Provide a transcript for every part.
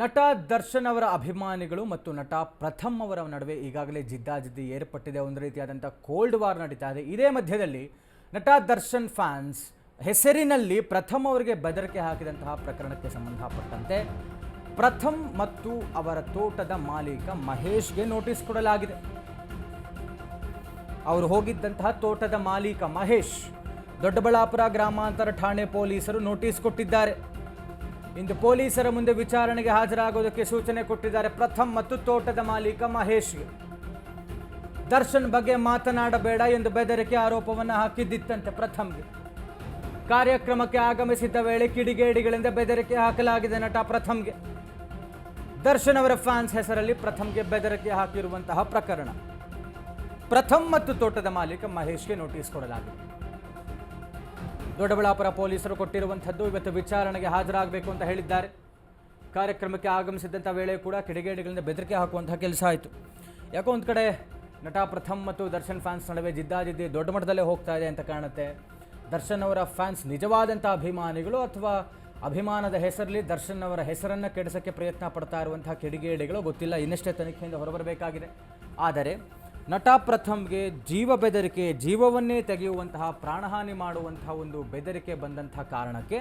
ನಟ ದರ್ಶನ್ ಅವರ ಅಭಿಮಾನಿಗಳು ಮತ್ತು ನಟ ಪ್ರಥಮ್ ಅವರ ನಡುವೆ ಈಗಾಗಲೇ ಜಿದ್ದಾಜಿದ್ದಿ ಏರ್ಪಟ್ಟಿದೆ. ಒಂದು ರೀತಿಯಾದಂಥ ಕೋಲ್ಡ್ ವಾರ್ ನಡೀತಾ ಇದೆ. ಇದೇ ಮಧ್ಯದಲ್ಲಿ ನಟ ದರ್ಶನ್ ಫ್ಯಾನ್ಸ್ ಹೆಸರಿನಲ್ಲಿ ಪ್ರಥಮ್ ಅವರಿಗೆ ಬೆದರಿಕೆ ಹಾಕಿದಂತಹ ಪ್ರಕರಣಕ್ಕೆ ಸಂಬಂಧಪಟ್ಟಂತೆ ಪ್ರಥಮ್ ಮತ್ತು ಅವರ ತೋಟದ ಮಾಲೀಕ ಮಹೇಶ್ಗೆ ನೋಟಿಸ್ ಕೊಡಲಾಗಿದೆ. ಅವರು ಹೋಗಿದ್ದಂತಹ ತೋಟದ ಮಾಲೀಕ ಮಹೇಶ್ ದೊಡ್ಡಬಳ್ಳಾಪುರ ಗ್ರಾಮಾಂತರ ಠಾಣೆ ಪೊಲೀಸರು ನೋಟಿಸ್ ಕೊಟ್ಟಿದ್ದಾರೆ. ಇಂದು ಪೊಲೀಸರ ಮುಂದೆ ವಿಚಾರಣೆಗೆ ಹಾಜರಾಗೋದಕ್ಕೆ ಸೂಚನೆ ಕೊಟ್ಟಿದ್ದಾರೆ ಪ್ರಥಮ್ ಮತ್ತು ತೋಟದ ಮಾಲೀಕ ಮಹೇಶ್ಗೆ ದರ್ಶನ್ ಬಗ್ಗೆ ಮಾತನಾಡಬೇಡ ಎಂದು ಬೆದರಿಕೆ ಆರೋಪವನ್ನು ಹಾಕಿದ್ದಿತ್ತಂತೆ ಪ್ರಥಮ್ಗೆ. ಕಾರ್ಯಕ್ರಮಕ್ಕೆ ಆಗಮಿಸಿದ್ದ ವೇಳೆ ಕಿಡಿಗೇಡಿಗಳಿಂದ ಬೆದರಿಕೆ ಹಾಕಲಾಗಿದೆ ನಟ ಪ್ರಥಮ್ಗೆ. ದರ್ಶನ್ ಅವರ ಫ್ಯಾನ್ಸ್ ಹೆಸರಲ್ಲಿ ಪ್ರಥಮ್ಗೆ ಬೆದರಿಕೆ ಹಾಕಿರುವಂತಹ ಪ್ರಕರಣ. ಪ್ರಥಮ್ ಮತ್ತು ತೋಟದ ಮಾಲೀಕ ಮಹೇಶ್ಗೆ ನೋಟಿಸ್ ಕೊಡಲಾಗಿದೆ. ದೊಡ್ಡಬಳ್ಳಾಪುರ ಪೊಲೀಸರು ಕೊಟ್ಟಿರುವಂಥದ್ದು ಇವತ್ತು ವಿಚಾರಣೆಗೆ ಹಾಜರಾಗಬೇಕು ಅಂತ ಹೇಳಿದ್ದಾರೆ. ಕಾರ್ಯಕ್ರಮಕ್ಕೆ ಆಗಮಿಸಿದಂಥ ವೇಳೆ ಕೂಡ ಕಿಡಿಗೇಡಿಗಳಿಂದ ಬೆದರಿಕೆ ಹಾಕುವಂಥ ಕೆಲಸ ಆಯಿತು. ಯಾಕೋ ಒಂದು ಕಡೆ ನಟ ಪ್ರಥಮ್ ಮತ್ತು ದರ್ಶನ್ ಫ್ಯಾನ್ಸ್ ನಡುವೆ ಜಿದ್ದಾಜಿದ್ದಿ ದೊಡ್ಡ ಮಟ್ಟದಲ್ಲೇ ಹೋಗ್ತಾ ಇದೆ ಅಂತ ಕಾಣುತ್ತೆ. ದರ್ಶನ್ ಅವರ ಫ್ಯಾನ್ಸ್ ನಿಜವಾದಂಥ ಅಭಿಮಾನಿಗಳು ಅಥವಾ ಅಭಿಮಾನದ ಹೆಸರಲ್ಲಿ ದರ್ಶನ್ ಅವರ ಹೆಸರನ್ನು ಕೆಡಿಸೋಕ್ಕೆ ಪ್ರಯತ್ನ ಪಡ್ತಾ ಇರುವಂಥ ಕಿಡಿಗೇಡಿಗಳು ಗೊತ್ತಿಲ್ಲ, ಇನ್ನಷ್ಟೇ ತನಿಖೆಯಿಂದ ಹೊರಬರಬೇಕಾಗಿದೆ. ಆದರೆ ನಟ ಪ್ರಥಮ್ಗೆ ಜೀವ ಬೆದರಿಕೆ, ಜೀವವನ್ನೇ ತೆಗೆಯುವಂತಹ ಪ್ರಾಣಹಾನಿ ಮಾಡುವಂತಹ ಒಂದು ಬೆದರಿಕೆ ಬಂದಂತಹ ಕಾರಣಕ್ಕೆ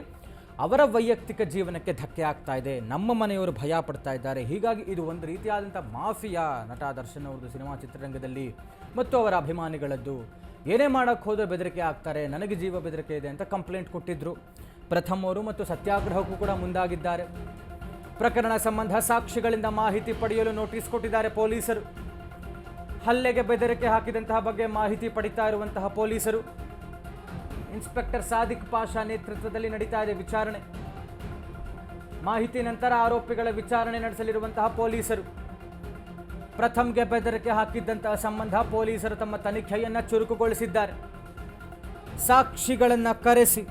ಅವರ ವೈಯಕ್ತಿಕ ಜೀವನಕ್ಕೆ ಧಕ್ಕೆ ಆಗ್ತಾ ಇದೆ. ನಮ್ಮ ಮನೆಯವರು ಭಯ ಪಡ್ತಾ ಇದ್ದಾರೆ. ಹೀಗಾಗಿ ಇದು ಒಂದು ರೀತಿಯಾದಂಥ ಮಾಫಿಯಾ ನಟ ದರ್ಶನ್ ಅವರದು ಸಿನಿಮಾ ಚಿತ್ರರಂಗದಲ್ಲಿ. ಮತ್ತು ಅವರ ಅಭಿಮಾನಿಗಳದ್ದು, ಏನೇ ಮಾಡೋಕ್ಕೆ ಹೋದರೆ ಬೆದರಿಕೆ ಆಗ್ತಾರೆ, ನನಗೆ ಜೀವ ಬೆದರಿಕೆ ಇದೆ ಅಂತ ಕಂಪ್ಲೇಂಟ್ ಕೊಟ್ಟಿದ್ದರು ಪ್ರಥಮ್ ಅವರು ಮತ್ತು ಸತ್ಯಾಗ್ರಹಕ್ಕೂ ಕೂಡ ಮುಂದಾಗಿದ್ದಾರೆ. ಪ್ರಕರಣ ಸಂಬಂಧ ಸಾಕ್ಷಿಗಳಿಂದ ಮಾಹಿತಿ ಪಡೆಯಲು ನೋಟಿಸ್ ಕೊಟ್ಟಿದ್ದಾರೆ ಪೊಲೀಸರು. ಹಲ್ಲೆಗೆ ಬೆದರಿಕೆ ಹಾಕಿದಂತಹ ಬಗ್ಗೆ ಮಾಹಿತಿ ಪಡಿತಾ ಇರುವಂತಹ ಪೊಲೀಸರು. ಇನ್ಸ್ಪೆಕ್ಟರ್ ಸಾದಿಕ್ ಪಾಷಾ ನೇತೃತ್ವದಲ್ಲಿ ನಡೀತಾ ಇದೆ ವಿಚಾರಣೆ. ಮಾಹಿತಿ ನಂತರ ಆರೋಪಿಗಳ ವಿಚಾರಣೆ ನಡೆಸಲಿರುವಂತಹ ಪೊಲೀಸರು. ಪ್ರಥಮ್ಗೆ ಬೆದರಿಕೆ ಹಾಕಿದ್ದಂತಹ ಸಂಬಂಧ ಪೊಲೀಸರು ತಮ್ಮ ತನಿಖೆಯನ್ನು ಚುರುಕುಗೊಳಿಸಿದ್ದಾರೆ. ಸಾಕ್ಷಿಗಳನ್ನು ಕರೆಸಿ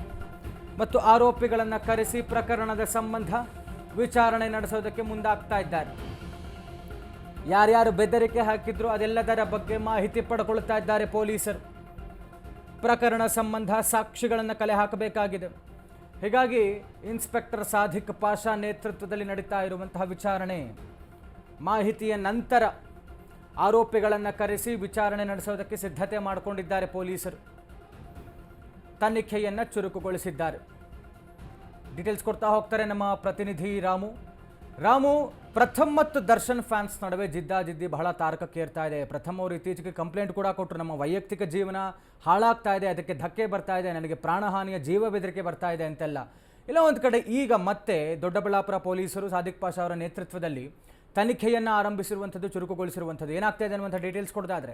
ಮತ್ತು ಆರೋಪಿಗಳನ್ನು ಕರೆಸಿ ಪ್ರಕರಣದ ಸಂಬಂಧ ವಿಚಾರಣೆ ನಡೆಸೋದಕ್ಕೆ ಮುಂದಾಗ್ತಾ ಇದ್ದಾರೆ. ಯಾರ್ಯಾರು ಬೆದರಿಕೆ ಹಾಕಿದ್ರು ಅದೆಲ್ಲದರ ಬಗ್ಗೆ ಮಾಹಿತಿ ಪಡ್ಕೊಳ್ತಾ ಇದ್ದಾರೆ ಪೊಲೀಸರು. ಪ್ರಕರಣ ಸಂಬಂಧ ಸಾಕ್ಷಿಗಳನ್ನು ಕಲೆ ಹಾಕಬೇಕಾಗಿದೆ. ಹೀಗಾಗಿ ಇನ್ಸ್ಪೆಕ್ಟರ್ ಸಾಧಿಕ್ ಪಾಷಾ ನೇತೃತ್ವದಲ್ಲಿ ನಡೀತಾ ಇರುವಂತಹ ವಿಚಾರಣೆ. ಮಾಹಿತಿಯ ನಂತರ ಆರೋಪಿಗಳನ್ನು ಕರೆಸಿ ವಿಚಾರಣೆ ನಡೆಸೋದಕ್ಕೆ ಸಿದ್ಧತೆ ಮಾಡಿಕೊಂಡಿದ್ದಾರೆ ಪೊಲೀಸರು. ತನಿಖೆಯನ್ನು ಚುರುಕುಗೊಳಿಸಿದ್ದಾರೆ. ಡೀಟೇಲ್ಸ್ ಕೊಡ್ತಾ ಹೋಗ್ತಾರೆ ನಮ್ಮ ಪ್ರತಿನಿಧಿ ರಾಮು. ರಾಮು, ಪ್ರಥಮ್ ಮತ್ತು ದರ್ಶನ್ ಫ್ಯಾನ್ಸ್ ನಡುವೆ ಜಿದ್ದಾಜಿದ್ದಿ ಬಹಳ ತಾರಕಕ್ಕೇರ್ತಾ ಇದೆ. ಪ್ರಥಮ್ ಅವರು ಇತ್ತೀಚೆಗೆ ಕಂಪ್ಲೇಂಟ್ ಕೂಡ ಕೊಟ್ಟರು ನಮ್ಮ ವೈಯಕ್ತಿಕ ಜೀವನ ಹಾಳಾಗ್ತಾ ಇದೆ. ಅದಕ್ಕೆ ಧಕ್ಕೆ ಬರ್ತಾ ಇದೆ. ನನಗೆ ಪ್ರಾಣಹಾನಿಯ ಜೀವ ಬೆದರಿಕೆ ಬರ್ತಾ ಇದೆ ಅಂತೆಲ್ಲ. ಇಲ್ಲ, ಒಂದು ಕಡೆ ಈಗ ಮತ್ತೆ ದೊಡ್ಡಬಳ್ಳಾಪುರ ಪೊಲೀಸರು ಸಾದಿಕ್ ಪಾಷಾ ಅವರ ನೇತೃತ್ವದಲ್ಲಿ ತನಿಖೆಯನ್ನು ಆರಂಭಿಸಿರುವಂಥದ್ದು, ಚುರುಕುಗೊಳಿಸಿರುವಂಥದ್ದು. ಏನಾಗ್ತಾ ಇದೆ ಅನ್ನುವಂಥ ಡೀಟೇಲ್ಸ್ ಕೊಡೋದಾದರೆ.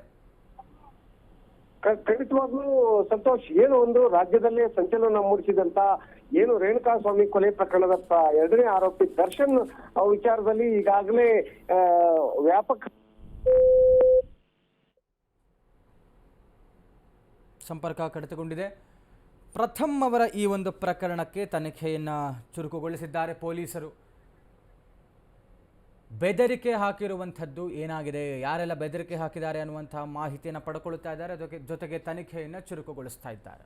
ಖಂಡಿತವಾಗ್ಲೂ ಸಂತೋಷ್, ಏನು ಒಂದು ರಾಜ್ಯದಲ್ಲೇ ಸಂಚಲನ ಮೂಡಿಸಿದಂತ ಏನು ರೇಣುಕಾ ಸ್ವಾಮಿ ಕೊಲೆ ಪ್ರಕರಣದ ಎರಡನೇ ಆರೋಪಿ ದರ್ಶನ್ ವಿಚಾರದಲ್ಲಿ ಈಗಾಗಲೇ ವ್ಯಾಪಕ ಸಂಪರ್ಕ ಕಡಿತಗೊಂಡಿದೆ. ಪ್ರಥಮ್ ಅವರ ಈ ಒಂದು ಪ್ರಕರಣಕ್ಕೆ ತನಿಖೆಯನ್ನು ಚುರುಕುಗೊಳಿಸಿದ್ದಾರೆ ಪೊಲೀಸರು. ಬೆದರಿಕೆ ಹಾಕಿರುವಂಥದ್ದು ಏನಾಗಿದೆ? ಯಾರೆಲ್ಲ ಬೆದರಿಕೆ ಹಾಕಿದ್ದಾರೆ ಅನ್ನುವಂಥ ಮಾಹಿತಿಯನ್ನು ಪಡ್ಕೊಳ್ತಾ ಇದ್ದಾರೆ. ಅದಕ್ಕೆ ಜೊತೆಗೆ ತನಿಖೆಯನ್ನು ಚುರುಕುಗೊಳಿಸ್ತಾ ಇದ್ದಾರೆ.